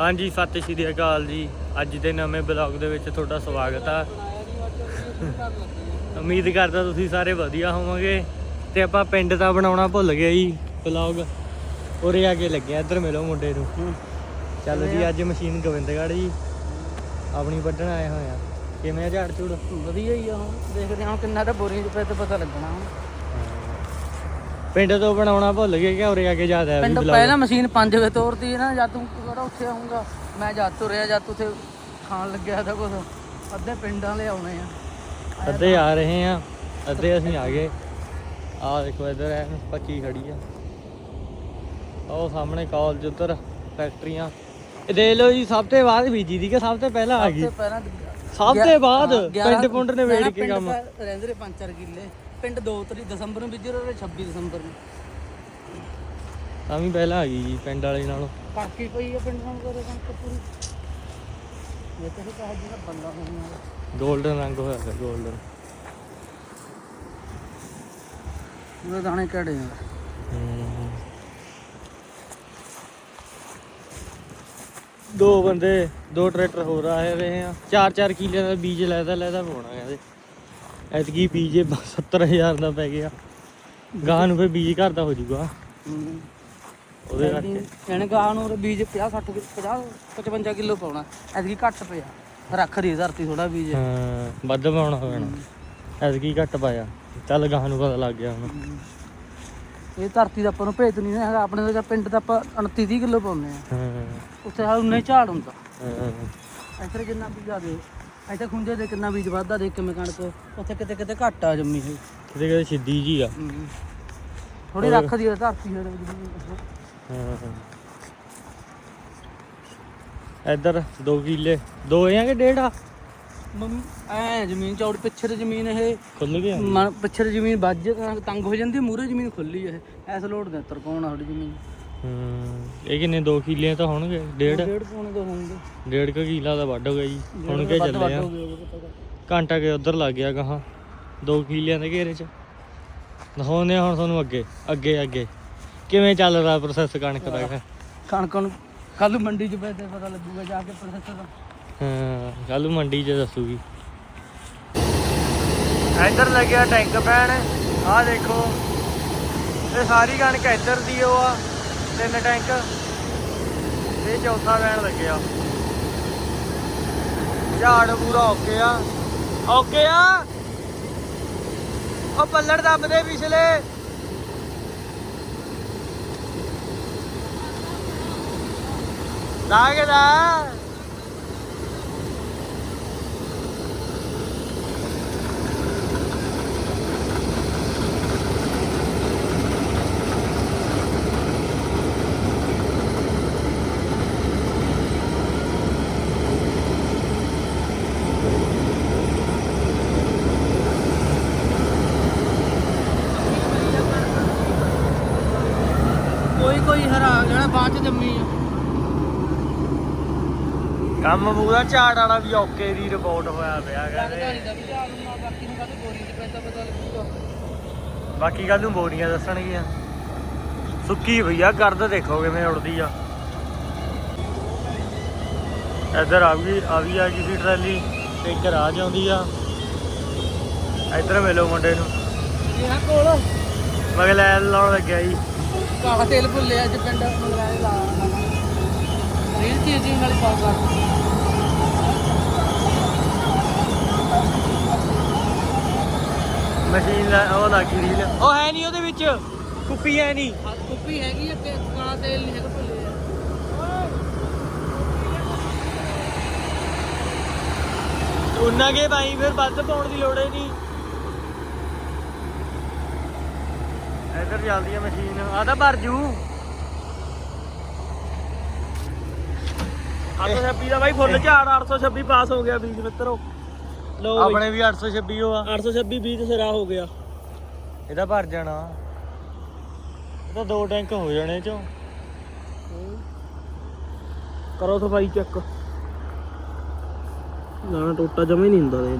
ਹਾਂਜੀ, ਸਤਿ ਸ਼੍ਰੀ ਅਕਾਲ ਜੀ। ਅੱਜ ਦੇ ਨਵੇਂ ਬਲੌਗ ਦੇ ਵਿੱਚ ਤੁਹਾਡਾ ਸਵਾਗਤ ਆ। ਉਮੀਦ ਕਰਦਾ ਤੁਸੀਂ ਸਾਰੇ ਵਧੀਆ ਹੋਵੋਗੇ ਤੇ ਆਪਾਂ ਪਿੰਡ ਦਾ ਬਣਾਉਣਾ ਭੁੱਲ ਗਏ ਜੀ, ਬਲੌਗ। ਉਰੇ ਆ ਕੇ ਲੱਗਿਆ ਇੱਧਰ ਮਿਲੋ ਮੁੰਡੇ ਨੂੰ। ਚੱਲ ਜੀ, ਅੱਜ ਮਸ਼ੀਨ ਗੋਬਿੰਦਗੜ੍ਹ ਜੀ। ਆਪਣੀ ਵੱਢਣ ਆਏ ਹੋਏ ਆ। ਕਿਵੇਂ ਆ ਝਾੜ ਝੂੜ? ਵਧੀਆ ਹੀ ਆ ਹੁਣ। ਦੇਖਦੇ ਹਾਂ ਕਿੰਨਾ ਤਾਂ ਬੋਰੀਆਂ ਚ ਪੈ ਤੇ ਪਤਾ ਲੱਗਣਾ। ਹੁਣ ਪਿੰਡ ਤੋਂ ਬਣਾਉਣਾ ਭੁੱਲ ਗਏ ਕਿ ਉਰੇ ਆ ਕੇ ਵੀ ਪਿੰਡ vlog? ਪਹਿਲਾਂ ਮਸ਼ੀਨ 5 ਵਜੇ ਤੋਰਦੀ ਨਾ ਜਦ ਤੂੰ ਕਿਹੜਾ ਉੱਥੇ ਆਉਂਗਾ ਮੈਂ ਜਦ ਤੁਰਿਆ ਜਦ ਤੂੰ ਉੱਥੇ ਖਾਣ ਲੱਗਿਆ ਤਾਂ ਕੁਝ ਅੱਧੇ ਪਿੰਡਾਂ ਲੈ ਆਉਣੇ ਆ। ਅੱਧੇ ਆ ਰਹੇ ਆ ਅੱਧੇ ਅਸੀਂ ਆ ਗਏ। ਆ ਦੇਖੋ ਇੱਧਰ ਐ ਪੱਕੀ ਖੜੀ ਆ। ਉਹ ਸਾਹਮਣੇ ਕਾਲਜ ਉੱਧਰ ਫੈਕਟਰੀਆਂ। ਇਹ ਦੇਖ ਲਓ ਜੀ ਸਭ ਤੋਂ ਬਾਅਦ ਬੀਜੀ ਦੀ ਕਿ ਸਭ ਤੋਂ ਪਹਿਲਾਂ ਆ ਗਈ? ਤੇ ਪਹਿਲਾਂ ਸਭ ਤੋਂ ਬਾਅਦ ਪਿੰਡ ਪੁੰਡ ਨੇ ਵੇੜ ਕੇ ਕੰਮ। ਰਹਿੰਦੇ ਰਹੇ ਪੰਜ ਚਾਰ ਕਿੱਲੇ। ਪਿੰਡ 2 ਤਰੀਕ ਦਸੰਬਰ ਨੂੰ ਬੀਜੇ ਰਹੇ 26 ਦਸੰਬਰ ਨੂੰ। ਤਾਂ ਵੀ ਪਹਿਲਾਂ ਆ ਗਈ ਜੀ ਪਿੰਡ ਵਾਲੇ ਨਾਲੋਂ। ਪੱਕੀ ਪਈ ਆ ਪਿੰਡ ਨਾਲ ਕਰੇ ਕਣਕ ਪੂਰੀ। ਇਹ ਤਾਂ ਕਹਾ ਜਿਹੜਾ ਬੰਦਾ ਹੋਣਾ 골ਡਨ ਰੰਗ ਹੋਇਆ ਹੈ 골ਡਨ ਉਹਦੇ ਦਾਣੇ ਕਿਹੜੇ ਆ? ਦੋ ਬੰਦੇ ਦੋ ਟਰੈਕਟਰ ਹੋਰ ਆਏ ਰਹੇ ਆ। ਚਾਰ ਚਾਰ ਕਿੱਲਿਆਂ ਦਾ ਬੀਜ ਲੈਦਾ ਲੈਦਾ ਪਾਉਣਾ ਕਹਿੰਦੇ। ਐਤਕੀ ਬੀਜ 70000 ਦਾ ਪੈ ਗਿਆ। ਗਾਂ ਨੂੰ ਫੇ ਬੀਜ ਘਰ ਦਾ ਹੋ ਜਾਊਗਾ। ਹੂੰ ਉਹਦੇ ਕਰਕੇ। ਇਹਨੇ ਗਾਹ ਨੂੰ ਬੀਜ 50 60 50 55 ਕਿਲੋ ਪਾਉਣਾ। ਐਤਕੀ ਘੱਟ ਪਿਆ। ਰੱਖ ਦੀ ਧਰਤੀ ਥੋੜਾ ਬੀਜ। ਹਾਂ ਵੱਧ ਪਾਉਣਾ ਪੈਣਾ। ਐਤਕੀ ਘੱਟ ਪਾਇਆ। ਚੱਲ ਗਾਂ ਨੂੰ ਪਤਾ ਲੱਗ ਗਿਆ ਹੁਣ। ਇਹ ਧਰਤੀ ਦਾ ਆਪਾਂ ਨੂੰ ਭੇਤ ਨਹੀਂ ਹੈਗਾ। ਆਪਣੇ ਦਾ ਪਿੰਡ ਦਾ ਆਪਾਂ 29 30 ਕਿਲੋ ਪਾਉਂਦੇ ਆ ਹਾਂ। ਉੱਥੇ ਹਾਲ ਉਨੇ ਝਾੜ ਹੁੰਦਾ। ਹਾਂ। ਇੱਥੇ ਜਿੰਨਾ ਬੀਜਾ ਦੇ ਇੱਥੇ ਖੁੰਝੇ ਦੇ ਕਿੰਨਾ ਬੀਜ ਵੱਧਦਾ ਦੇ ਕਿਵੇਂ ਕਣਕ ਉੱਥੇ ਕਿਤੇ ਕਿਤੇ ਘੱਟ ਆ ਜੰਮੀ ਹੋਈ। ਕਿਤੇ ਕਿਤੇ ਸਿੱਧੀ ਜੀ ਆ। ਥੋੜੀ ਰੱਖ ਦੀ ਧਰਤੀ ਹੇਠ ਹਾਂ ਇੱਧਰ 2 ਕਿੱਲੇ ਦੋ ਆ ਕਿ ਡੇਢ ਆ? ਮੰਮੀ ਐ ਜ਼ਮੀਨ ਚੌੜ ਪਿੱਛੇ ਦੀ ਜ਼ਮੀਨ ਇਹ ਖੁੱਲ ਗਿਆ ਮਨ ਪਿੱਛੇ ਦੀ ਜ਼ਮੀਨ ਵੱਜ ਤੰਗ ਹੋ ਜਾਂਦੀ ਮੂਰੇ ਜ਼ਮੀਨ ਖੁੱਲੀ ਐ ਐਸ ਲੋਡ ਦੇ ਤਰਕੋਣ ਆ ਸਾਡੀ ਜ਼ਮੀਨ? ਹੂੰ ਇਹ ਕਿੰਨੇ 2 ਕਿੱਲੇ ਤਾਂ ਹੋਣਗੇ? ਡੇਢ? ਡੇਢ ਪੌਣੇ ਤੋਂ ਹੋਣਗੇ। ਡੇਢ ਕੁ ਕਿੱਲਾ ਦਾ ਵੱਢ ਹੋ ਗਿਆ ਜੀ। ਹੁਣ ਕੇ ਚੱਲੇ ਆ। ਘੰਟਾ ਕੇ ਉਧਰ ਲੱਗ ਗਿਆ ਗਾਹਾਂ। 2 ਕਿੱਲਿਆਂ ਦੇ ਘੇਰੇ ਚ। ਦਿਖਾਉਂਦੇ ਆ ਹੁਣ ਤੁਹਾਨੂੰ ਅੱਗੇ ਅੱਗੇ ਅੱਗੇ। ਕਿਵੇਂ ਚੱਲ ਰਿਹਾ ਪ੍ਰੋਸੈਸ ਕਣਕ ਦਾ ਕਣਕ ਨੂੰ ਕੱਲ ਮੰਡੀ 'ਚ ਤੇ ਪਤਾ ਲੱਗੂਗਾ ਜਾ ਕੇ ਪ੍ਰੋਸੈਸ ਦਾ। ਹਾਂ ਕੱਲ ਮੰਡੀ 'ਚ ਦੱਸੂਗੀ। ਇੱਧਰ ਲੱਗਿਆ ਟੈਂਕ ਪੈਣ ਆਹ ਦੇਖੋ ਇਹ ਸਾਰੀ ਕਣਕ ਇੱਧਰ ਦੀ ਉਹ ਆ। ਤਿੰਨ ਟੈਂਕ। ਇਹ ਚੌਥਾ ਪੈਣ ਲੱਗਿਆ। ਝਾੜ ਪੂਰਾ ਓਕੇ ਆ। ਓਕੇ ਆ? ਉਹ ਪੱਲੜ ਦੱਬਦੇ ਪਿਛਲੇ। ਲਾਗਦਾ ਕੋਈ ਹਰਾ ਜਿਹੜਾ ਬਾਅਦ 'ਚ ਜੰਮੀ ਆ। ਕੰਮ ਪੂਰਾ ਝਾੜ ਵਾਲਾ ਵੀ ਓਕੇ ਦੀ ਰਿਪੋਰਟ ਹੋਇਆ ਪਿਆ ਕਹਿੰਦੇ ਦਾ ਬਾਕੀ ਕੱਲ ਨੂੰ ਬੋਰੀਆਂ ਦੱਸਣਗੀਆਂ। ਸੁੱਕੀ ਭਈਆ ਕਰਦ ਦੇਖੋ ਕਿਵੇਂ ਉੜਦੀ ਆ। ਇੱਧਰ ਆ ਗਈ ਆ ਵੀ ਆ ਗਈ ਸੀ ਟਰਾਲੀ ਤੇ ਇੱਕ ਰਾਹ ਜਾਂਦੀ ਆ। ਇੱਧਰ ਮਿਲੋ ਮੁੰਡੇ ਨੂੰ। ਇਹ ਕੋਲ। ਮਗਲੇ ਲਾਉਣ ਲੱਗਿਆ ਜੀ। ਕਾਹ ਤੇਲ ਭੁੱਲਿਆ ਅੱਜ ਪਿੰਡ ਮੰਗਾਏ ਲਾ ਰੀਲ ਚੀਜ਼ ਜੀ ਨਾਲ ਪਾਸ ਕਰ ਮਸ਼ੀਨ ਉਹ ਲੱਗੀ ਰੀਲ। ਉਹ ਹੈ ਨਹੀਂ ਉਹਦੇ ਵਿੱਚ। ਕੁੱਪੀ ਹੈ ਨਹੀਂ। ਕੁੱਪੀ ਹੈਗੀ ਆ ਤੇ ਕਾਲਾ ਤੇਲ ਨਹੀਂ ਹੈਗਾ ਭੁੱਲਿਆ ਉਹਨਾਂ ਕੇ ਭਾਈ ਫਿਰ ਵੱਧ ਪਾਉਣ ਦੀ ਲੋੜ ਹੀ ਨਹੀਂ। ਇੱਧਰ ਚੱਲਦੀ ਆ ਮਸ਼ੀਨ। ਆ ਤਾਂ ਭਰ ਜੂ। 826 ਦਾ ਬਾਈ ਫੁੱਲ ਝਾੜ 826 ਪਾਸ ਹੋ ਗਿਆ ਬੀਜ ਮਿੱਤਰੋ। ਲੋ ਆਪਣੇ ਵੀ 826 ਹੋ ਆ। 826 ਬੀਜ ਸਿਰਾ ਹੋ ਗਿਆ। ਇਹਦਾ ਭਰ ਜਾਣਾ। ਇਹ ਤਾਂ ਦੋ ਟੈਂਕ ਹੋ ਜਾਣੇ ਚੋਂ। ਕਰੋ ਸਫ਼ਾਈ ਚੈੱਕ। ਦਾਣਾ ਟੋਟਾ ਜਮਾ ਨਹੀਂ ਹੁੰਦਾ ਦੇ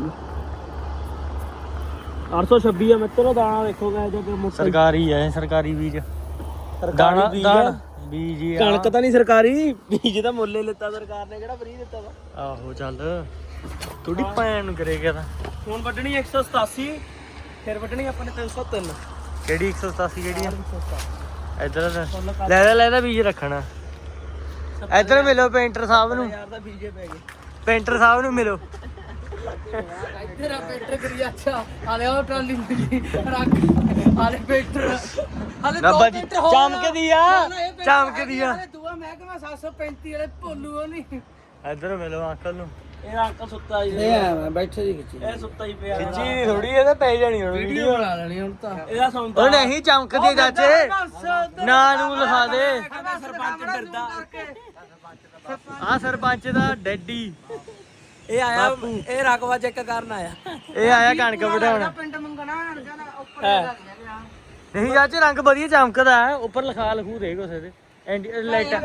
826 ਆ ਮਿੱਤਰੋ ਦਾਣਾ ਦੇਖੋ ਗਏ ਜੇ ਮੋਟਾ ਸਰਕਾਰੀ ਹੈ ਸਰਕਾਰੀ ਬੀਜ। ਸਰਕਾਰੀ ਦਾਣਾ ਬੀਜ ਆ। ਦਾਣਾ ਬੀਜ ਹੀ ਆ। ਕਣਕ ਤਾਂ ਨਹੀਂ ਸਰਕਾਰੀ ਬੀਜ ਤਾਂ ਮੁੱਲੇ ਲਿੱਤਾ ਸਰਕਾਰ ਨੇ ਕਿਹੜਾ ਫ੍ਰੀ ਦਿੱਤਾ ਵਾ। ਆਹੋ ਚੱਲ। ਥੋੜੀ ਭੈਣ ਨੂੰ ਕਰੇਗਾ ਤਾਂ। ਹੁਣ ਵੱਢਣੀ 187 ਫਿਰ ਵੱਢਣੀ ਆਪਾਂ ਨੇ 303 ਕਿਹੜੀ 187 ਕਿਹੜੀ ਆ? ਇੱਧਰ ਲੈ ਲੈ ਲੈ ਲੈ ਬੀਜ ਰੱਖਣਾ। ਇੱਧਰ ਮਿਲੋ ਪੇਂਟਰ ਸਾਹਿਬ ਨੂੰ। ਯਾਰ ਦਾ ਬੀਜੇ ਪੈ ਗਏ ਪੇਂਟਰ ਸਾਹਿਬ ਨੂੰ ਮਿਲੋ। ਇੱਥੇ ਰਾ ਪੇਟਰ ਕਰੀ ਅੱਛਾ ਹਾਲੇ ਉਹ ਟਰਾਲੀ ਮਿਲੀ ਰੱਖ। ਹਾਲੇ ਪੇਟਰ ਹਾਲੇ ਨਾ ਦੋ ਬਾਜੀ, ਪੇਟਰ ਹੋਰ ਚਮਕਦੀ ਆ, ਨਾ, ਨਾ, ਇਹ ਪੇਟਰ ਚਮਕਦੀ ਆ। ਹਾਲੇ ਦੂਆ ਮਹਿਕਮਾ 735 ਵਾਲੇ ਭੋਲੂ ਉਹ ਨਹੀਂ ਇੱਧਰ ਮਿਲੋ ਅੰਕਲ ਨੂੰ। ਇਹ ਅੰਕਲ ਸੁੱਤਾ ਜੀ ਆ ਮੈਂ ਬੈਠੇ ਦੀ ਖਿੱਚੀ। ਇਹ ਸੁੱਤਾ ਹੀ ਪਿਆ। ਖਿੱਚੀ ਨਹੀਂ ਥੋੜੀ ਇਹਦੇ ਪੈ ਜਾਣੀ ਹੁਣ ਵੀਡੀਓ ਬਣਾ ਲੈਣੀ ਹੁਣ ਤਾਂ। ਇਹਦਾ ਸੌਂਦਾ। ਉਹ ਨਹੀਂ ਚਮਕਦੀ ਚਾਚੇ। ਨਾ ਨੂੰ ਲਿਖਾ ਦੇ। ਸਰਪੰਚ ਡਰਦਾ ਆ ਸਰਪੰਚ ਦਾ ਡੈਡੀ। ਇਹ ਆਇਆ ਇਹ ਰਕਵਾ ਚੈੱਕ ਕਰਨ ਆਇਆ। ਇਹ ਆਇਆ ਕਣਕ ਵਢਾਉਣ। ਪਿੰਡ ਮੰਗਣਾ ਜਾਣਾ ਉੱਪਰ ਲੱਗ ਗਿਆ ਨਹੀਂ ਚਾਚੇ ਰੰਗ ਵਧੀਆ ਚਮਕਦਾ ਹੈ ਉੱਪਰ ਲਿਖਾ ਲਿਖੂ ਦੇ ਕੋਸੇ ਤੇ ਐਂਡੀ ਲਾਈਟਾਂ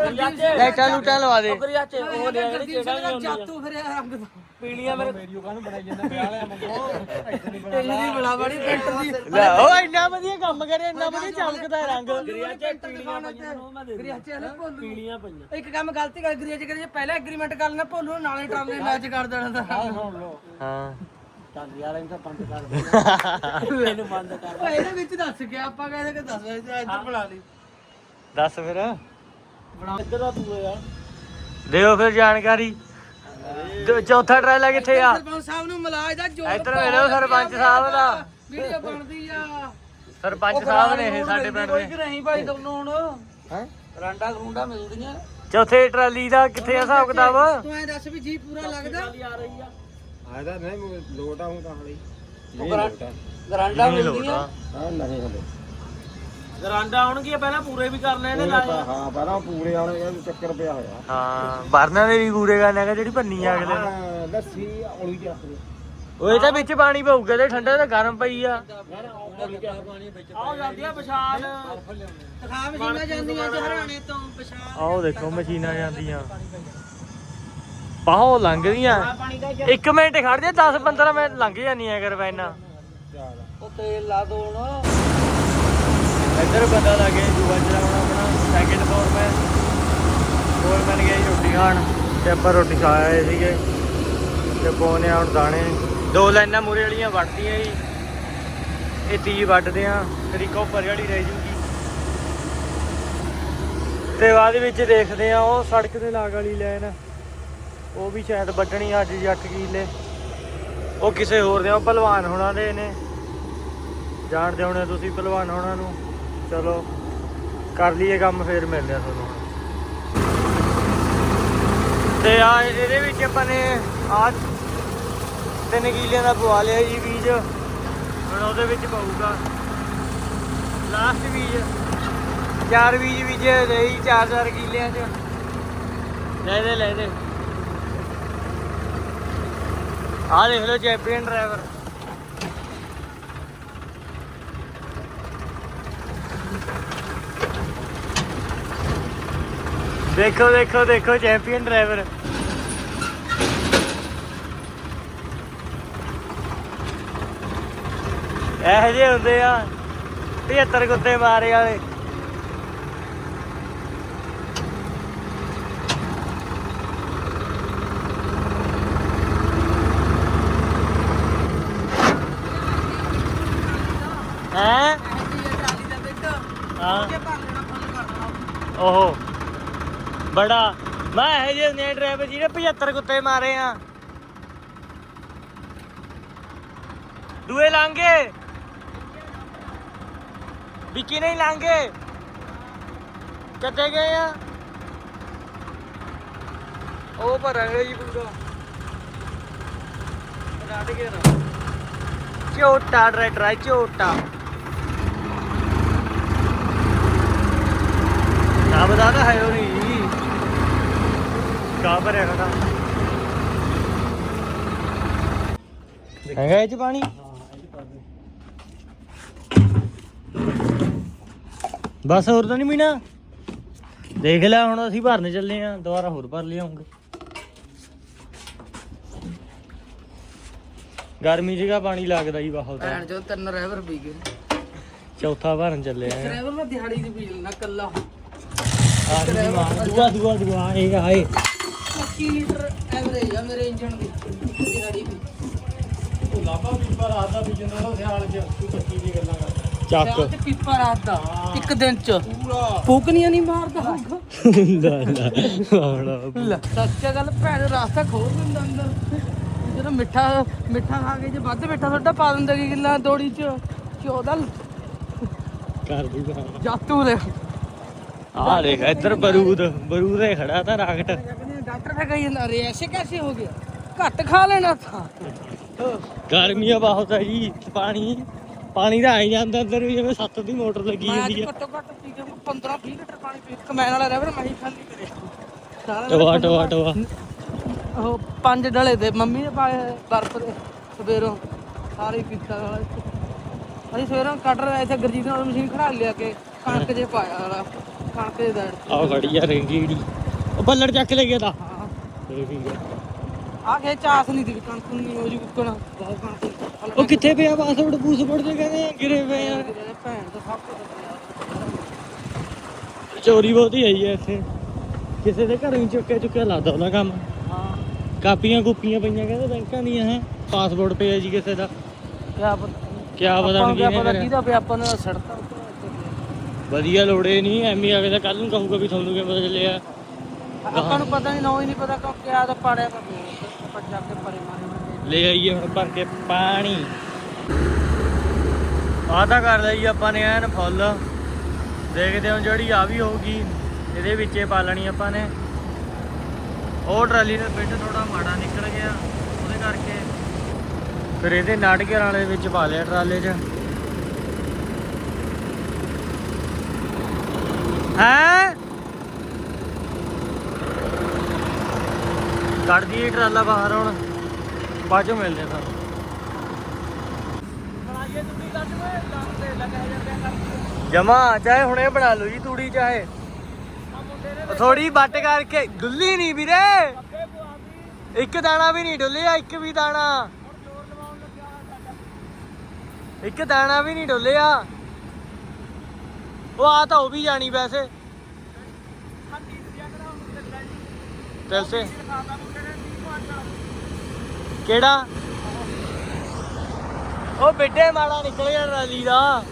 ਲਾਈਟਾਂ ਲੂਟਾਂ ਲਵਾ ਦੇ। ਕਰੀਆ ਚ ਉਹ ਦੇ ਜਿਹੜੀ ਚੇੜਾ ਨਹੀਂ ਹੁੰਦੀ ਜਾਤੂ ਫਿਰਿਆ ਰੰਗ ਦਾ ਪੀਲੀਆਂ ਮੇਰੇ ਵੀਡੀਓ ਕਾਹਨੂੰ ਬਣਾਈ ਜਾਂਦਾ? ਵਿਆਹ ਵਾਲਿਆ ਮੰਗੋ ਤੇਰੀ ਬੜਾ ਬੜੀ ਪਿੰਟ ਦੀ ਲੈ ਉਹ ਇੰਨਾ ਵਧੀਆ ਕੰਮ ਕਰੇ ਇੰਨਾ ਵਧੀਆ ਚਮਕਦਾ ਰੰਗ। ਗਰੀਆ ਚ ਪੀਲੀਆਂ ਪਈਆਂ ਭੋਲੂ। ਪਈਆਂ। ਇੱਕ ਕੰਮ ਗਲਤੀ ਕਰ ਪਹਿਲਾਂ ਐਗਰੀਮੈਂਟ ਕਰ ਲੈਣਾ ਭੋਲੂ ਨੂੰ ਨਾਲੇ ਟਰਾਲੇ ਮੈਚ ਕਰ ਦੇਣਾ ਤਾਂ। ਸੁਣ ਲਓ। ਹਾਂ। ਚੱਲ ਯਾਰ ਇਹਨੂੰ ਤਾਂ ਬੰਦ ਕਰ ਦੇ ਇਹਨੂੰ ਬੰਦ ਕਰ ਓਏ ਇਹਦੇ ਵਿੱਚ ਦੱਸ ਗਿਆ ਆਪਾਂ ਕਹਿੰਦੇ ਕਿ ਦੱਸ ਇੱਧਰ ਬਣਾ ਲਈ। ਦੱਸ ਫਿਰ। ਇੱਧਰ ਆ ਤੂੰ ਯਾਰ। ਦਿਓ ਫਿਰ ਜਾਣਕਾਰੀ। ਤੇ ਚੌਥਾ ਟਰਾਇਲ ਕਿੱਥੇ ਆ? ਸਰਪੰਚ ਸਾਹਿਬ ਨੂੰ ਮਲਾਜ ਦਾ ਜੋਰ ਇੱਧਰ ਮਿਲੋ ਸਰਪੰਚ ਸਾਹਿਬ ਦਾ। ਵੀਡੀਓ ਬਣਦੀ ਆ। ਸਰਪੰਚ ਸਾਹਿਬ ਨੇ ਇਹ ਸਾਡੇ ਪਿੰਡ ਦੇ। ਨਹੀਂ ਭਾਈ ਤੁਹਾਨੂੰ ਹੁਣ। ਹੈਂ? ਰਾਂਡਾ ਗਰੂੰਡਾ ਮਿਲਦੀਆਂ। ਚੌਥੇ ਟਰਾਲੀ ਦਾ ਕਿੱਥੇ ਆ ਹਿਸਾਬ ਕਿਤਾਬ? ਤੂੰ ਐ ਦੱਸ ਵੀ ਜੀ ਪੂਰਾ ਲੱਗਦਾ? ਆ ਰਹੀ ਆ। ਨਹੀਂ ਲੋਟਾ ਹੂੰ ਤਾਂ ਹਲੀ ਗਰਾਂਡਾ ਨਹੀਂ ਲੋਟਾ। ਹਾਂ ਨਹੀਂ ਹਲੇ। ਗਰਾਂਡਾ ਆਉਣਗੀਆਂ ਪਹਿਲਾਂ ਪੂਰੇ ਵੀ ਕਰ ਲੈਣੇ ਲਾਏ ਹਾਂ ਪਹਿਲਾਂ ਪੂਰੇ ਵਾਲੇ ਇਹ ਚੱਕਰ ਪਿਆ ਹੋਇਆ। ਹਾਂ ਬਰਨਾਂ ਦੇ ਵੀ ਪੂਰੇ ਕਰਨਾ ਹੈਗਾ ਜਿਹੜੀ ਭੰਨੀ ਆ ਅਗਲੇ ਨੇ। ਹਾਂ, ਲੱਸੀ ਔਲੀ ਚ ਰੱਖ ਦੇ ਉਹ ਇਹ ਤਾਂ ਵਿੱਚ ਪਾਣੀ ਪਊਗਾ ਤੇ ਠੰਡਾ ਤਾਂ ਗਰਮ ਪਈ ਆ। ਆਓ ਜਾਂਦੀ ਆ ਵਿਸ਼ਾਲ ਦਿਖਾ ਮਸ਼ੀਨਾਂ ਜਾਂਦੀਆਂ ਜੀ ਹਰਿਆਣੇ ਤੋਂ ਪਛਾਣ। ਆਓ ਦੇਖੋ ਮਸ਼ੀਨਾਂ ਜਾਂਦੀਆਂ। ਬਾਹੋਂ ਲੰਘਦੀਆਂ। ਇੱਕ ਮਿੰਟ ਖੜ ਜਾ 10 15 ਮਿੰਟ ਲੰਘ ਜਾਂਦੀਆਂ ਕਰਵੈਨਾ ਉਹ ਤੇਲ ਲਾ ਦੋ ਹੁਣ। ਇੱਧਰ ਬੰਦਾ ਲੱਗੇ ਦੂਆ ਚਲਾਉਣਾ ਆਪਣਾ ਸੈਕਿੰਡ ਫੋਰਮੈਨ ਫੋਰਮੈਨ ਗਿਆ ਜੀ ਰੋਟੀ ਖਾਣ ਤੇ ਆਪਾਂ ਰੋਟੀ ਖਾ ਆਏ ਸੀਗੇ ਤੇ ਪਾਉਣੇ ਆ ਹੁਣ ਦਾਣੇ। ਦੋ ਲਾਈਨਾਂ ਮੂਰੇ ਵਾਲੀਆਂ ਵੱਢਦੀਆਂ ਜੀ। ਇਹ ਤੀ ਵੱਢਦੇ ਆ ਤਰੀਕਾ ਉੱਪਰ ਵਾਲੀ ਰਹਿ ਜੂਗੀ। ਤੇ ਬਾਅਦ ਵਿੱਚ ਦੇਖਦੇ ਆ ਉਹ ਸੜਕ ਦੇ ਲਾਗ ਵਾਲੀ ਲਾਈਨ। ਉਹ ਵੀ ਸ਼ਾਇਦ ਵੱਢਣੀ ਅੱਜ ਜੱਟ ਕੀਲੇ। ਉਹ ਕਿਸੇ ਹੋਰ ਦੇ ਆ, ਉਹ ਭਲਵਾਨ ਹੋਣਾ ਦੇ ਨੇ। ਜਾਣਦੇ ਹੋਣੇ ਤੁਸੀਂ ਭਲਵਾਨ ਹੋਣਾ ਨੂੰ। ਚਲੋ, ਕਰ ਲਈਏ ਕੰਮ, ਫੇਰ ਮਿਲਦੇ ਆ ਤੁਹਾਨੂੰ। ਤੇ ਆ, ਇਹਦੇ ਵਿੱਚ ਆਪਾਂ ਨੇ ਆ ਤਿੰਨ ਕਿੱਲਿਆਂ ਦਾ ਪਵਾ ਲਿਆ ਜੀ ਬੀਜ। ਹੁਣ ਉਹਦੇ ਵਿੱਚ ਪਾਊਗਾ। ਲਾਸਟ ਬੀਜ। ਚਾਰ ਬੀਜ ਵਿੱਚ ਦੇ ਜੀ, ਚਾਰ ਚਾਰ ਕਿੱਲਿਆਂ ਚ। ਲੈ ਦੇ ਲੈ ਦੇ। ਆ ਦੇਖ ਲਓ ਚੈਂਪੀਅਨ ਡਰਾਈਵਰ ਦੇਖੋ ਦੇਖੋ ਦੇਖੋ ਚੈਂਪੀਅਨ ਡਰਾਈਵਰ ਇਹੋ ਜਿਹੇ ਹੁੰਦੇ ਆ 75 ਕੁੱਤੇ ਮਾਰੇ ਵਾਲੇ। ਹੈ? ਹਾਂ। ਓਹੋ। ਬੜਾ। ਮੈਂ ਇਹ ਜਿਹੇ ਨੇ ਡਰਾਈਵਰ ਜਿਹਨੇ 75 ਕੁੱਤੇ ਮਾਰੇ ਆ। ਦੂਏ ਲਾਂਗੇ ਵਿੱਕੀ ਨਹੀਂ ਲਾਂਗੇ ਕਿੱਥੇ ਗਏ ਆ? ਉਹ ਭਰਾਂਗੇ ਜੀ ਪੂਰਾ। ਰਾਟ ਗਿਆ ਝੋਟਾ ਡਰਾਈਵਰ ਹੈ ਝੋਟਾ। ਨਾ ਬਤਾ ਹੈ ਉਹ ਨਹੀਂ। ਕਾ ਭਰਿਆ ਖੜਾ ਹੈਗਾ ਇਹ ਚ ਪਾਣੀ? ਬਸ ਹੋਰ ਤਾਂ ਨਹੀਂ ਮੀਨਾ? ਦੇਖ ਲੈ ਹੁਣ ਅਸੀਂ ਭਰਨ ਚੱਲੇ ਆ ਦੁਬਾਰਾ ਹੋਰ ਭਰ ਲਿਆਉਂਗੇ। ਗਰਮੀ ਜਗ੍ਹਾ ਪਾਣੀ ਲੱਗਦਾ ਜੀ ਬਹੁਤ। ਭੈਣ ਜੋ ਤਿੰਨ ਡਰਾਈਵਰ ਪੀ ਗਏ। ਚੌਥਾ ਭਰਨ ਚੱਲੇ ਆ। ਡਰਾਈਵਰ ਮੈਂ ਦਿਹਾੜੀ ਦੀ ਪੀ ਲੈਣਾ ਕੱਲਾ ਦੁਆ ਦੁਆ ਦੁਆ ਇਹ ਆਏ। 25 ਲੀਟਰ ਐਵਰੇਜ ਆ ਮੇਰੇ ਇੰਜਨ ਦੀ ਦਿਹਾੜੀ ਦੀ। ਉਹ ਲਾਭਾ ਪੀਪਾ ਰਾਤ ਦਾ ਬੀਜਣ ਦਾ ਸਿਆਲ ਚ ਤੂੰ ਕੱਚੀ ਦੀ ਗੱਲਾਂ ਕਰਦਾ ਚੱਕ। ਸਿਆਲ ਚ ਪੀਪਾ ਰਾਤ ਦਾ ਇੱਕ ਦਿਨ ਚ। ਫੂਕਨੀਆਂ ਨਹੀਂ ਮਾਰਦਾ। ਲੈ। ਲੈ ਆਉਣਾ ਲੈ ਸੱਚਾ ਗੱਲ ਭੈਣ ਰਾਸਤਾ ਖੋਲ ਦਿੰਦਾ ਅੰਦਰ। ਜਦੋਂ ਮਿੱਠਾ ਮਿੱਠਾ ਖਾ ਕੇ ਜੇ ਵੱਧ ਮਿੱਠਾ ਸੋਡਾ ਪਾ ਦਿੰਦਾ ਕੀ ਕਿੱਲਾ ਦੋੜੀ ਚ। 14 ਕਰ ਦੀ ਬਾਤ ਜਾਤੂ ਲੈ ਆ ਦੇਖ ਇੱਧਰ ਬਰੂਦ ਬਰੂਦ ਹੀ ਖੜਾ ਤਾਂ ਰਾਕਟ ਡਾਕਟਰ ਬਹੁਤ ਹੈ ਜੀ ਪਾਣੀ ਪਾਣੀ ਤਾਂ ਆਈ ਜਾਂਦਾ ਅੰਦਰ ਵੀ ਜਿਵੇਂ ਸੱਤ ਦੀ ਮੋਟਰ ਲੱਗੀ ਹੁੰਦੀ ਹੈ ਪੰਜ ਡਲੇ ਤੇ ਮੰਮੀ ਨੇ ਪਾਏ ਹੋਏ ਸਾਰੇ ਪੀਤਾ ਵਾਲਾ ਅਸੀਂ ਸਵੇਰੋਂ ਕਟਰ ਇੱਥੇ ਗਰਜੀਤ ਨਾਲ ਮਸ਼ੀਨ ਖੜਾ ਲਿਆ ਕੇ ਕਣਕ ਜੇ ਪਾਇਆ ਵਾਲਾ ਕਣਕ ਦੇ ਦਾੜ ਆਹ ਖੜੀ ਆ ਰੰਗੀੜੀ ਉਹ ਬੱਲੜ ਚੱਕ ਲੈ ਗਿਆ ਤਾਂ। ਇਹ ਆ ਕੇ ਚਾਸ ਨਹੀਂ ਦੀ ਕਣਕ ਨੂੰ ਹੋ ਜੀ ਕੁੱਕਣਾ ਬਹੁਤ ਕਣਕ ਉਹ ਕਿੱਥੇ ਪਿਆ? ਪਾਸਵਰਡ ਪੂਸਵਰਡ ਤੇ ਕਹਿੰਦੇ ਗਿਰੇ ਪਏ ਆ। ਭੈਣ ਦਾ ਸਭ ਕੁਝ ਚੋਰੀ ਬਹੁਤੀ ਆਈ ਹੈ ਇੱਥੇ। ਕਿਸੇ ਦੇ ਘਰੋਂ ਹੀ ਚੁੱਕਿਆ ਚੁੱਕਿਆ ਲੱਗਦਾ ਉਹਦਾ ਕੰਮ। ਹਾਂ ਕਾਪੀਆਂ ਕੂਪੀਆਂ ਪਈਆਂ ਕਹਿੰਦੇ ਬੈਂਕਾਂ ਦੀਆਂ ਹੈ? ਪਾਸਪੋਰਟ ਪਿਆ ਜੀ ਕਿਸੇ ਦਾ। ਕਿਆ ਕਿਆ ਪਤਾ ਨਹੀਂ ਕਿਹਨੇ ਪਤਾ ਕਰਿਆ। ਕਿਹਦਾ ਪਿਆ ਆਪਾਂ ਨੇ ਸੜਤਾ ਵਧੀਆ ਲੋੜੇ ਨਹੀਂ ਐਵੇਂ ਆ ਕੇ ਤਾਂ ਕੱਲ ਨੂੰ ਕਹੂਗਾ ਵੀ ਤੁਹਾਨੂੰ ਕਿਵੇਂ ਪਤਾ ਚੱਲਿਆ ਆਪਾਂ ਨੂੰ ਪਤਾ ਨਹੀਂ, ਨਾ ਹੀ ਨਹੀਂ ਪਤਾ ਕਿ ਕਿਆ ਦਾ ਪਾੜਿਆ ਪਰ ਪੱਜਾ ਕੇ ਪਰੇ ਮਾਰੇ ਲੈ ਆਈਏ ਹੁਣ ਭਰ ਕੇ ਪਾਣੀ। ਆਹ ਤਾਂ ਕਰ ਲਈ ਆਪਾਂ ਨੇ ਐਨ ਫੁੱਲ। ਦੇਖਦੇ ਹਾਂ ਜਿਹੜੀ ਆ ਵੀ ਹੋਊਗੀ, ਇਹਦੇ ਵਿੱਚੇ ਪਾ ਲੈਣੀ ਆਪਾਂ ਨੇ। ਉਹ ਟਰਾਲੀ ਦਾ ਪਿੰਡ ਥੋੜਾ ਮਾੜਾ ਨਿਕਲ ਗਿਆ, ਉਹਦੇ ਕਰਕੇ। ਫਿਰ ਇਹਦੇ ਨਾਟਕਰ ਵਾਲੇ ਵਿੱਚ ਪਾ ਲਿਆ ਟਰਾਲੇ 'ਚ। ਹੈ? ਕੱਢ ਦਈਏ ਟਰਾਲਾ ਬਾਹਰ ਹੁਣ। ਬਾਅਦ ਚੋਂ ਮਿਲਦੇ ਆ ਤੁਹਾਨੂੰ। ਜਮਾ, ਚਾਹੇ ਹੁਣੇ ਬਣਾ ਲਓ ਜੀ ਤੂੜੀ, ਚਾਹੇ। ਥੋੜੀ ਵੱਟ ਕਰਕੇ। ਡੁੱਲੀ ਨਹੀਂ ਵੀਰੇ। ਇੱਕ ਦਾਣਾ ਵੀ ਨਹੀਂ ਡੁੱਲਿਆ, ਇੱਕ ਵੀ ਦਾਣਾ। ਇੱਕ ਦਾਣਾ ਵੀ ਨਹੀਂ ਡੁੱਲਿਆ। ਉਹ ਆ ਤਾਂ ਉਹ ਵੀ ਜਾਣੀ ਵੈਸੇ। ਤੈਸੇ ਕਿਹੜਾ? ਉਹ ਬਿੱਡੇ ਮਾੜਾ ਨਿਕਲ ਗਿਆ ਰਾਲੀ ਦਾ।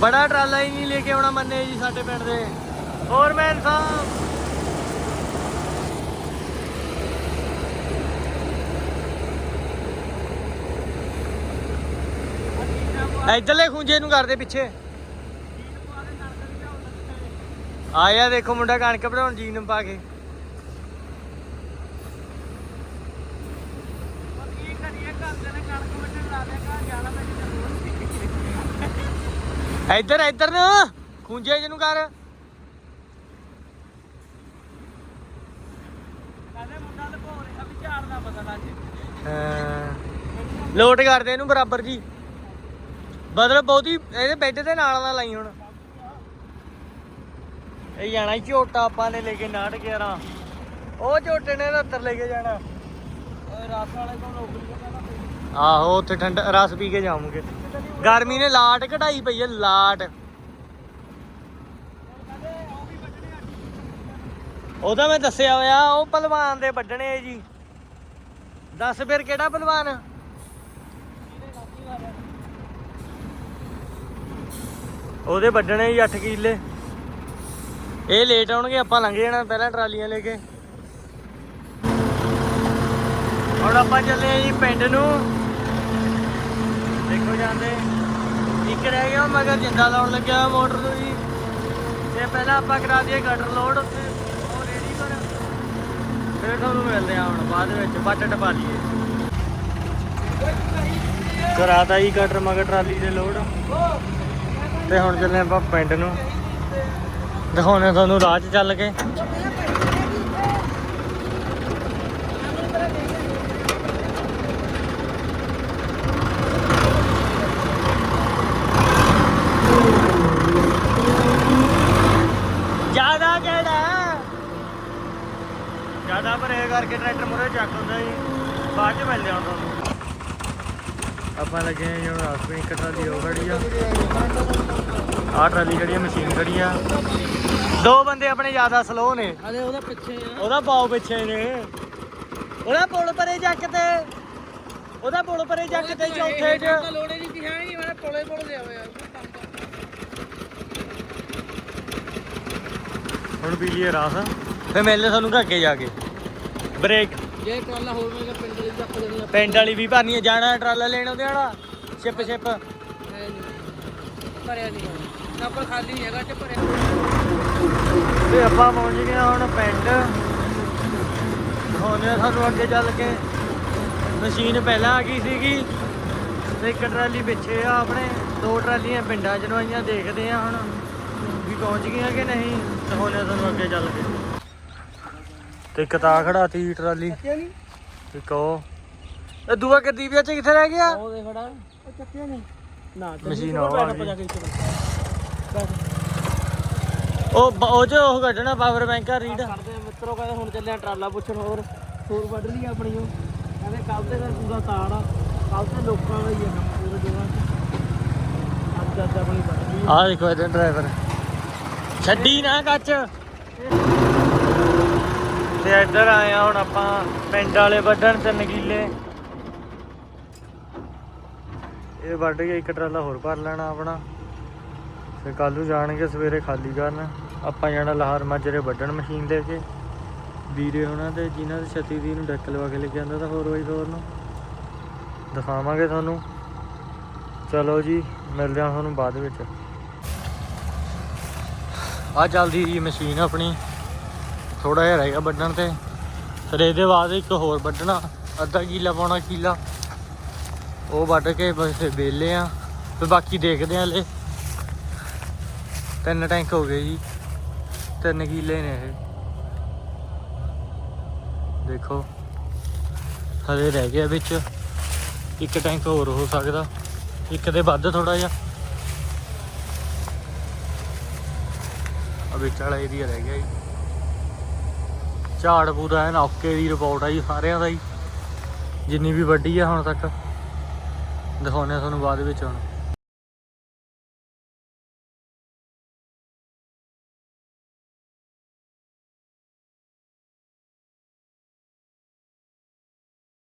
ਬੜਾ ਟਰਾਲਾ ਹੀ ਨਹੀਂ ਲੈ ਕੇ ਆਉਣਾ ਮੰਨੇ ਜੀ ਸਾਡੇ ਪਿੰਡ ਦੇ। ਹੋਰ ਮੈਨ ਸਾਹਿਬ ਇੱਧਰਲੇ ਖੁੰਝੇ ਨੂੰ ਕਰਦੇ ਪਿੱਛੇ। ਆਇਆ ਦੇਖੋ ਮੁੰਡਾ ਕਣਕ ਬਣਾਉਣ ਜੀਨ ਪਾ ਕੇ। ਇੱਧਰ ਇੱਧਰ ਨੂੰ। ਖੁੰਝੇ ਜਿਹਨੂੰ ਕਰ। ਲੋਟ ਕਰਦੇ ਇਹਨੂੰ ਬਰਾਬਰ ਜੀ। ਬਦਲ ਬਹੁਤੀ ਇਹਦੇ ਬੈੱਡ ਦੇ ਨਾਲ ਨਾ ਲਾਈ ਹੁਣ। ਇਹ ਜਾਣਾ ਹੀ ਝੋਟਾ ਆਪਾਂ ਨੇ ਲੈ ਕੇ ਨਾਟ ਗਿਆਰਾਂ। ਉਹ ਝੋਟੇ ਨੇ 69 ਲੈ ਕੇ ਜਾਣਾ। ਰਾਤ ਵਾਲੇ ਕੋਲ ਨੌਕਰੀ ਆਹੋ, ਉੱਥੇ ਠੰਡਾ, ਰਸ ਪੀ ਕੇ ਜਾਵਾਂਗੇ। ਗਰਮੀ ਨੇ ਲਾਟ ਕਢਾਈ ਪਈ ਹੈ ਲਾਟ। ਉਹਦਾ ਮੈਂ ਦੱਸਿਆ ਹੋਇਆ, ਉਹ ਪਹਿਲਵਾਨ ਦੇ ਵੱਢਣੇ ਜੀ। ਦੱਸ ਫਿਰ ਕਿਹੜਾ ਪਹਿਲਵਾਨ? ਉਹਦੇ ਵੱਢਣੇ ਜੀ 8 ਕਿੱਲੇ। ਇਹ ਲੇਟ ਆਉਣਗੇ, ਆਪਾਂ ਲੰਘ ਜਾਣਾ ਪਹਿਲਾਂ ਟਰਾਲੀਆਂ ਲੈ ਕੇ। ਹੁਣ ਆਪਾਂ ਚੱਲੇ ਆ ਜੀ ਪਿੰਡ ਨੂੰ। ਦੇਖੋ ਜਾਂਦੇ। ਇੱਕ ਰਹਿ ਗਿਆ ਮਗਰ ਜਿੰਦਾ ਲਾਉਣ ਲੱਗਿਆ ਮੋਟਰ ਨੂੰ ਜੀ। ਤੇ ਪਹਿਲਾਂ ਆਪਾਂ ਕਰਾ ਦਈਏ ਗਟਰ ਲੋਡ ਉੱਤੇ। ਉਹ ਰੇਡੀ ਪਰ। ਫਿਰ ਤੁਹਾਨੂੰ ਮਿਲਦੇ ਆ ਹੁਣ ਬਾਅਦ ਵਿੱਚ ਬੱਟ ਟਪਾ ਲਈਏ। ਕਰਾਤਾ ਜੀ ਗਟਰ ਮਗਰ ਟਰਾਲੀ ਦੇ ਲੋਡ ਤੇ ਹੁਣ ਚੱਲੇ ਆਪਾਂ ਪਿੰਡ ਨੂੰ। ਦਿਖਾਉਣੇ ਤੁਹਾਨੂੰ ਰਾਹ 'ਚ ਚੱਲ ਕੇ। ਜ਼ਿਆਦਾ ਕਿਹੜਾ? ਜ਼ਿਆਦਾ ਭਰੇ ਕਰਕੇ ਟਰੈਕਟਰ ਮੁਰੇ ਚੱਕ ਹੁੰਦਾ ਜੀ। ਬਾਅਦ ਚ ਮਿਲਦੇ ਹਾਂ ਤੁਹਾਨੂੰ। ਆਪਾਂ ਲੱਗੇ ਹਾਂ ਜਿਵੇਂ ਰਾਸਤੇ ਇੱਕ ਟਰਾਲੀ ਉਹ ਖੜੀ ਆ। ਆਹ ਟਰਾਲੀ ਆ ਮਸ਼ੀਨ ਖੜੀ ਆ। ਦੋ ਬੰਦੇ ਆਪਣੇ ਜ਼ਿਆਦਾ ਸਲੋ ਨੇ। ਅਰੇ ਉਹਦੇ ਪਿੱਛੇ ਆ। ਉਹਦਾ ਪਾਓ ਪਿੱਛੇ ਨੇ। ਉਹਦਾ ਪੁਲ ਪਰੇ ਜੱਕ ਤੇ। ਉਹਦਾ ਪੁਲ ਪਰੇ ਜੱਕ ਤੇ ਚੌਥੇ ਚ। ਲੋੜੇ ਨਹੀਂ ਕਿ ਹੈ ਨਹੀਂ ਮੈਂ ਕੋਲੇ ਕੋਲ ਲਿਆ ਹੋਇਆ ਹੁਣ ਪੀ ਲਈਏ ਰਾਸ ਫੇ ਮਿਲਦੇ ਤੁਹਾਨੂੰ ਅੱਗੇ ਜਾ ਕੇ। ਬ੍ਰੇਕ ਜੇ ਟਰਾਲਾ ਹੋਰ ਮੈਂ ਪਿੰਡ ਲਈ ਚੱਕ ਦੇਣੀ ਪਿੰਡ ਵਾਲੀ ਵੀ ਭਰਨੀ ਜਾਣਾ ਟਰਾਲਾ ਲੈਣ ਉਹਦੇ ਵਾਲਾ। ਛਿਪ ਛਿਪ ਭਰਿਆ ਨਹੀਂ ਨਾ ਪਰ ਖਾਲੀ ਨਹੀਂ ਹੈਗਾ ਤੇ ਭਰਿਆ। ਤੇ ਆਪਾਂ ਪਹੁੰਚ ਗਏ ਹਾਂ ਹੁਣ ਪਿੰਡ। ਦਿਖਾਉਂਦੇ ਆ ਤੁਹਾਨੂੰ ਅੱਗੇ ਚੱਲ ਕੇ ਮਸ਼ੀਨ ਪਹਿਲਾਂ ਆ ਗਈ ਸੀਗੀ। ਤੇ ਇੱਕ ਟਰਾਲੀ ਪਿੱਛੇ ਆ ਆਪਣੇ। ਦੋ ਟਰਾਲੀਆਂ ਪਿੰਡਾਂ ਚ ਨੂੰ ਆਈਆਂ ਦੇਖਦੇ ਆ ਹੁਣ ਵੀ ਪਹੁੰਚ ਗਈਆਂ ਕਿ ਨਹੀਂ। ਦਿਖਾਉਂਦੇ ਆ ਤੁਹਾਨੂੰ ਅੱਗੇ ਚੱਲ ਕੇ। ਤੇ ਇੱਕ ਤਾਂ ਖੜਾਤੀ ਟਰਾਲੀ। ਨਹੀਂ ਇੱਕ ਉਹ। ਇਹ ਦੂਆ ਗੱਦੀ ਵਿੱਚ ਕਿੱਥੇ ਰਹਿ ਗਿਆ? ਉਹ ਦੇ ਖੜਾ ਉਹ ਚੱਕਿਆ ਨਹੀਂ ਨਾ ਮਸ਼ੀਨ ਉਹ ਆ ਗਈ। ਉਹ ਬ- ਉਹ ਚ ਉਹ ਕੱਢਣਾ ਪਾਵਰ ਬੈਂਕ ਆ ਰੀਡ ਕਰਦੇ ਆ ਮਿੱਤਰੋ ਕਹਿੰਦੇ ਹੁਣ ਚੱਲਿਆ ਟਰਾਲਾ ਪੁੱਛਣ ਹੋਰ ਹੋਰ ਵੱਢ ਲਈ ਆਪਣੀ ਉਹ। ਕਹਿੰਦੇ ਕੱਲ ਤੇ ਦਾ ਪੂਰਾ ਤਾੜ ਆ। ਕੱਲ ਤੇ ਲੋਕਾਂ ਦਾ ਹੀ ਆ ਕੰਮ ਪੂਰੇ ਜਗ੍ਹਾ ਅੱਜ ਅੱਜ ਆਪਣੀ ਵੱਢ ਲਈ। ਆਹ ਦੇਖੋ ਇਹਦਾ ਡਰਾਈਵਰ ਛੱਡੀ ਨਾ ਕੱਚ। ਤੇ ਇੱਧਰ ਆਏ ਆ ਹੁਣ ਆਪਾਂ ਪਿੰਡ ਵਾਲੇ ਵੱਢਣ ਤੇ ਨਗੀਲੇ ਇਹ ਵੱਢ ਕੇ ਇੱਕ ਟਰਾਲਾ ਹੋਰ ਭਰ ਲੈਣਾ ਆਪਣਾ। ਫਿਰ ਕੱਲ ਨੂੰ ਜਾਣਗੇ ਸਵੇਰੇ ਖਾਲੀ ਕਰਨ। ਆਪਾਂ ਜਾਣਾ ਲਾਹੌਰ ਮਾਜਰੇ ਵੱਢਣ ਮਸ਼ੀਨ ਦੇ ਕੇ। ਵੀਰੇ ਉਹਨਾਂ ਦੇ, ਜਿਨ੍ਹਾਂ ਦੇ ਛਤੀ ਦੀ ਨੂੰ ਡੱਕ ਲਵਾ ਕੇ ਲੈ ਕੇ ਆਂਦਾ ਤਾਂ ਹੋਰ ਹੋਈ ਹੋਰ ਨੂੰ। ਦਿਖਾਵਾਂਗੇ ਤੁਹਾਨੂੰ। ਚਲੋ ਜੀ, ਮਿਲਦੇ ਹਾਂ ਤੁਹਾਨੂੰ ਬਾਅਦ ਵਿੱਚ। ਆ ਚੱਲਦੀ ਜੀ ਮਸ਼ੀਨ ਆਪਣੀ। ਥੋੜਾ ਜਿਹਾ ਰਹਿ ਗਿਆ ਵੱਢਣ ਤੇ। ਫਿਰ ਇਹਦੇ ਬਾਅਦ ਇੱਕ ਹੋਰ ਵੱਢਣਾ। ਅੱਧਾ ਕਿੱਲਾ ਪਾਉਣਾ ਕਿੱਲਾ। ਉਹ ਵੱਢ ਕੇ ਬਸ ਫਿਰ ਵੇਲੇ ਆ। ਫਿਰ ਬਾਕੀ ਦੇਖਦੇ ਆ ਹਲੇ। ਤਿੰਨ ਟੈਂਕ ਹੋ ਗਏ ਜੀ। ਤਿੰਨ ਕਿੱਲੇ ਨੇ ਇਹ। ਦੇਖੋ। ਹਲੇ ਰਹਿ ਗਿਆ ਵਿੱਚ। ਇੱਕ ਟੈਂਕ ਹੋਰ ਹੋ ਸਕਦਾ। ਇੱਕ ਦੇ ਵੱਧ ਥੋੜਾ ਜਿਹਾ। ਆ ਵਿੱਚ ਵਾਲਾ ਏਰੀਆ ਰਹਿ ਗਿਆ ਜੀ। ਝਾੜ ਪੂਰਾ ਐਨ ਓਕੇ ਦੀ ਰਿਪੋਰਟ ਆ ਜੀ ਸਾਰਿਆਂ ਦਾ ਜੀ। ਜਿੰਨੀ ਵੀ ਵੱਡੀ ਆ ਹੁਣ ਤੱਕ। ਦਿਖਾਉਂਦੇ ਆ ਤੁਹਾਨੂੰ ਬਾਅਦ ਵਿੱਚ ਹੁਣ।